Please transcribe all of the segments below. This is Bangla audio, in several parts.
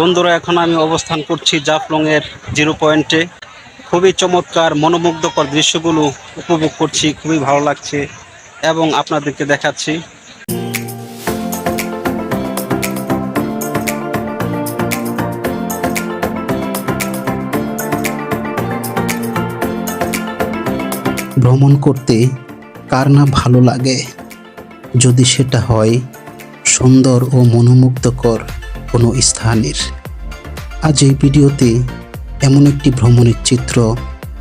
বন্ধুরা, এখন আমি অবস্থান করছি জাফলং এর জিরো পয়েন্টে। খুবই চমৎকার, মনোমুগ্ধকর দৃশ্যগুলো উপভোগ করছি, খুবই ভালো লাগছে এবং আপনাদেরকে দেখাচ্ছি। ভ্রমণ করতে কার না ভালো লাগে? যদি সেটা হয় সুন্দর ও মনোমুগ্ধকর কোনো স্থানের। আজ এই ভিডিওতে এমন একটি ভ্রমণের চিত্র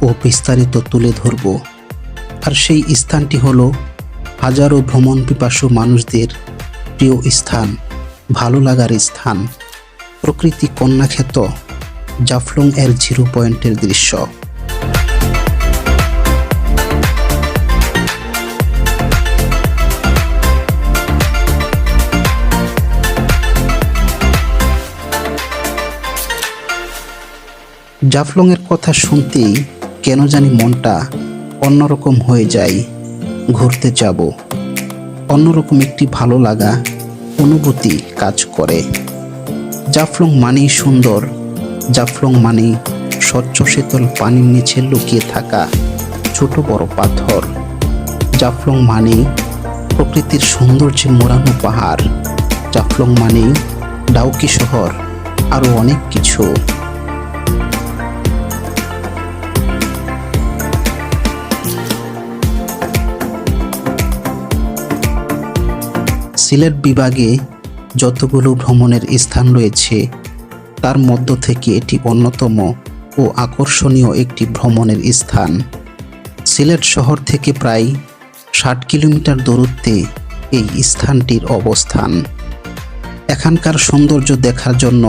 ও বিস্তারিত তুলে ধরব। আর সেই স্থানটি হলো হাজারো ভ্রমণ পিপাসু মানুষদের প্রিয় স্থান, ভালো লাগার স্থান, প্রকৃতি কন্যাক্ষেত জাফলং এর জিরো পয়েন্টের দৃশ্য। জাফলংয়ের কথা শুনতেই কেন জানি মনটা অন্যরকম হয়ে যায়, ঘুরতে যাব। অন্যরকম একটি ভালো লাগা, অনুভূতি কাজ করে। জাফলং মানেই সুন্দর, জাফলং মানেই স্বচ্ছ শীতল পানির নিচে লুকিয়ে থাকা ছোট বড় পাথর। জাফলং মানেই প্রকৃতির সৌন্দর্যে মোড়ানো পাহাড়। জাফলং মানেই ডাউকি শহর, আরও অনেক কিছু। সিলেট বিভাগে যতগুলো ভ্রমণের স্থান রয়েছে, তার মধ্য থেকে এটি অন্যতম ও আকর্ষণীয় একটি ভ্রমণের স্থান। সিলেট শহর থেকে প্রায় ষাট কিলোমিটার দূরত্বে এই স্থানটির অবস্থান। এখানকার সৌন্দর্য দেখার জন্য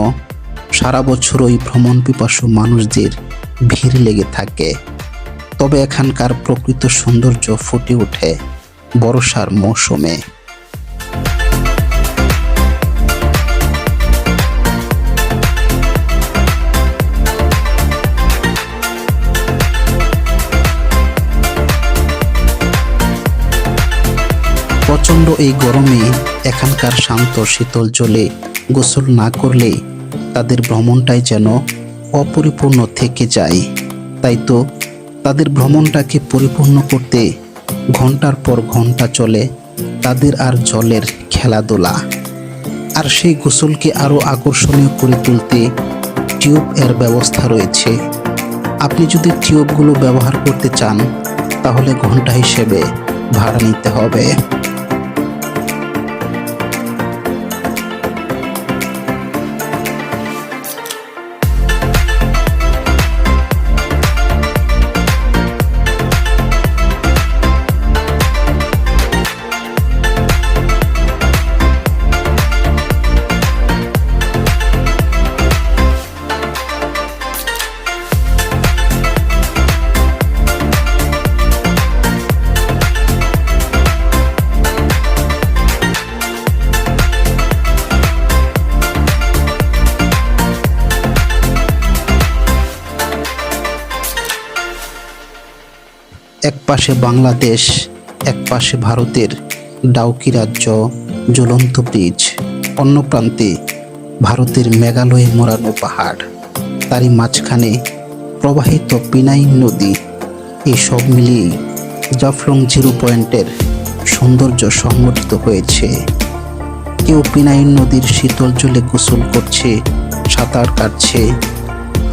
সারা বছরই ভ্রমণ পিপাসু মানুষদের ভিড় লেগে থাকে। তবে এখানকার প্রকৃত সৌন্দর্য ফুটে ওঠে বর্ষার মৌসুমে। প্রচণ্ড এই গরমে এখানকার শান্ত, শীতল জলে গোসল না করলে তাদের ভ্রমণটাই যেন অপরিপূর্ণ থেকে যায়। তাই তো তাদের ভ্রমণটাকে পরিপূর্ণ করতে ঘণ্টার পর ঘণ্টা চলে তাদের আর জলের খেলাধুলা। আর সেই গোসলকে আরও আকর্ষণীয় করে তুলতে টিউব এর ব্যবস্থা রয়েছে। আপনি যদি টিউবগুলো ব্যবহার করতে চান, তাহলে ঘণ্টা হিসেবে ভাড়া নিতে হবে। এক পাশে বাংলাদেশ, এক পাশে ভারতের ডাউকি রাজ্য জ্বলন্ত ব্রিজ। অন্য প্রান্তে ভারতের মেঘালয়ে মোড়ানো পাহাড়। তারই মাঝখানে প্রবাহিত পিনাইন নদী। এই সব মিলিয়েই জাফলং জিরো পয়েন্টের সৌন্দর্য সংগঠিত হয়েছে। কেউ পিনাইন নদীর শীতল জলে গোসল করছে, সাঁতার কাটছে,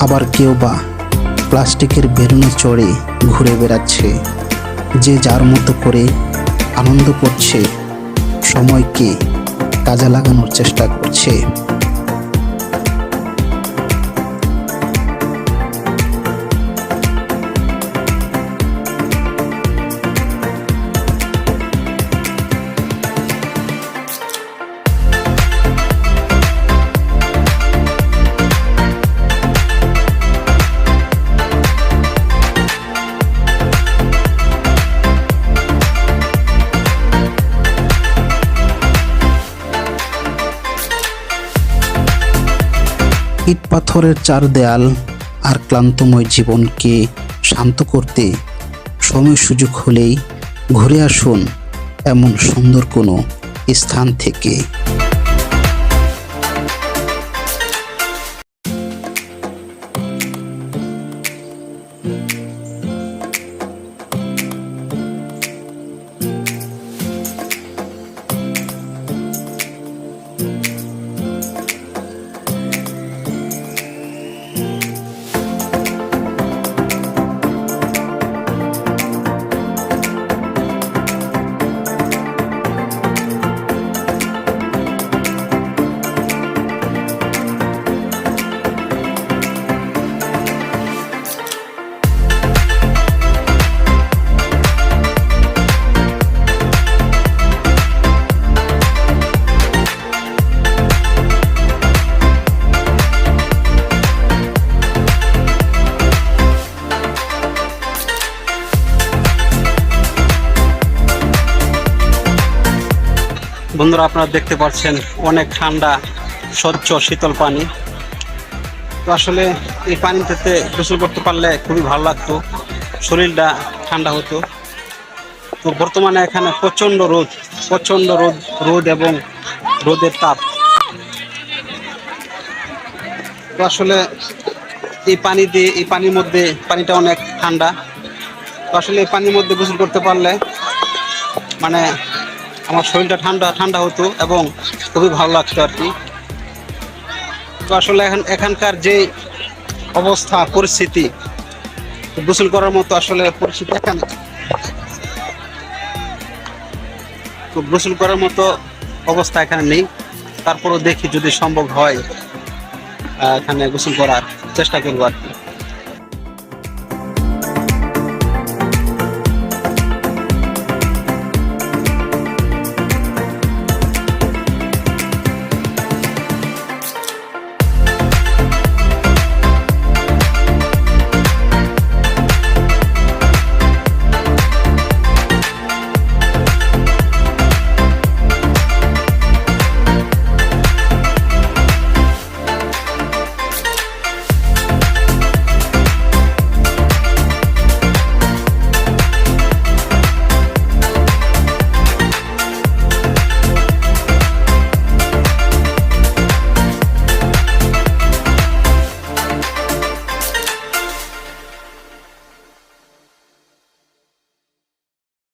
আবার কেউ বা প্লাস্টিকের বেলুনে চড়ে ঘুরে বেড়াচ্ছে যে যার মতো করে আনন্দ করছে সময়কে কাজে লাগানোর চেষ্টা করছে। ইট পাথরের চার দেয়াল আর ক্লান্তময় জীবনকে শান্ত করতে সময় সুযোগ হলেই ঘুরে আসুন এমন সুন্দর কোনো স্থান থেকে। বন্ধুরা, আপনারা দেখতে পাচ্ছেন অনেক ঠান্ডা, স্বচ্ছ শীতল পানি। তো আসলে এই পানিতে গোসল করতে পারলে খুবই ভালো লাগতো, শরীরটা ঠান্ডা হতো। তো বর্তমানে এখানে প্রচণ্ড রোদ প্রচণ্ড রোদ রোদ এবং রোদের তাপ। তো আসলে এই পানি দিয়ে, এই পানির মধ্যে, পানিটা অনেক ঠান্ডা। তো আসলে এই পানির মধ্যে গোসল করতে পারলে মানে আমার শরীরটা ঠান্ডা ঠান্ডা হতো এবং খুবই ভালো লাগতো আর কি। তো আসলে এখন এখানকার যে অবস্থা, পরিস্থিতি, গোসল করার মতো আসলে পরিস্থিতি এখানে তো গোসল করার মতো অবস্থা এখানে নেই। তারপরও দেখি যদি সম্ভব হয় এখানে গোসল করার চেষ্টা করব আর কি।